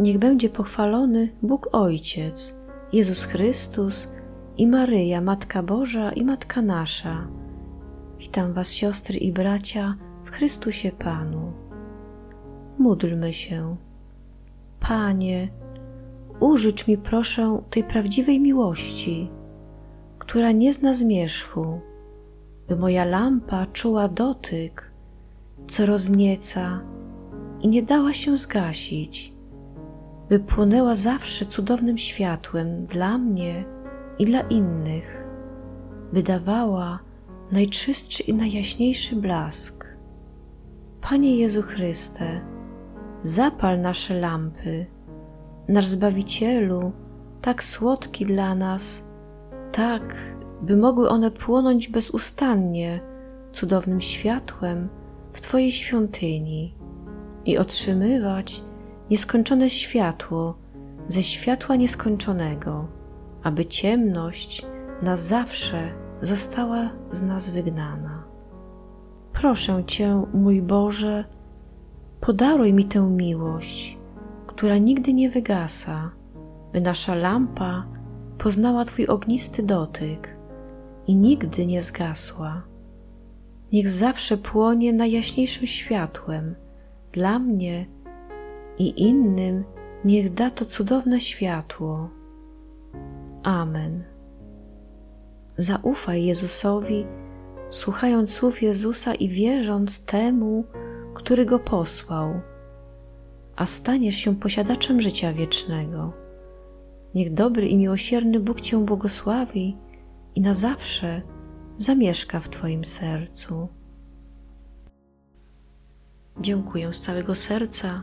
Niech będzie pochwalony Bóg Ojciec, Jezus Chrystus i Maryja, Matka Boża i Matka Nasza. Witam Was, siostry i bracia, w Chrystusie Panu. Módlmy się. Panie, użycz mi proszę tej prawdziwej miłości, która nie zna zmierzchu, by moja lampa czuła dotyk, co roznieca i nie dała się zgasić, by płonęła zawsze cudownym światłem dla mnie i dla innych, by dawała najczystszy i najjaśniejszy blask. Panie Jezu Chryste, zapal nasze lampy, nasz Zbawicielu, tak słodki dla nas, tak, by mogły one płonąć bezustannie, cudownym światłem w Twojej świątyni i otrzymywać nieskończone światło ze światła nieskończonego, aby ciemność na zawsze została z nas wygnana. Proszę Cię, mój Boże, podaruj mi tę miłość, która nigdy nie wygasa, by nasza lampa poznała Twój ognisty dotyk i nigdy nie zgasła. Niech zawsze płonie najjaśniejszym światłem dla mnie i innym, niech da to cudowne światło. Amen. Zaufaj Jezusowi, słuchając słów Jezusa i wierząc temu, który go posłał, a staniesz się posiadaczem życia wiecznego. Niech dobry i miłosierny Bóg Cię błogosławi i na zawsze zamieszka w Twoim sercu. Dziękuję z całego serca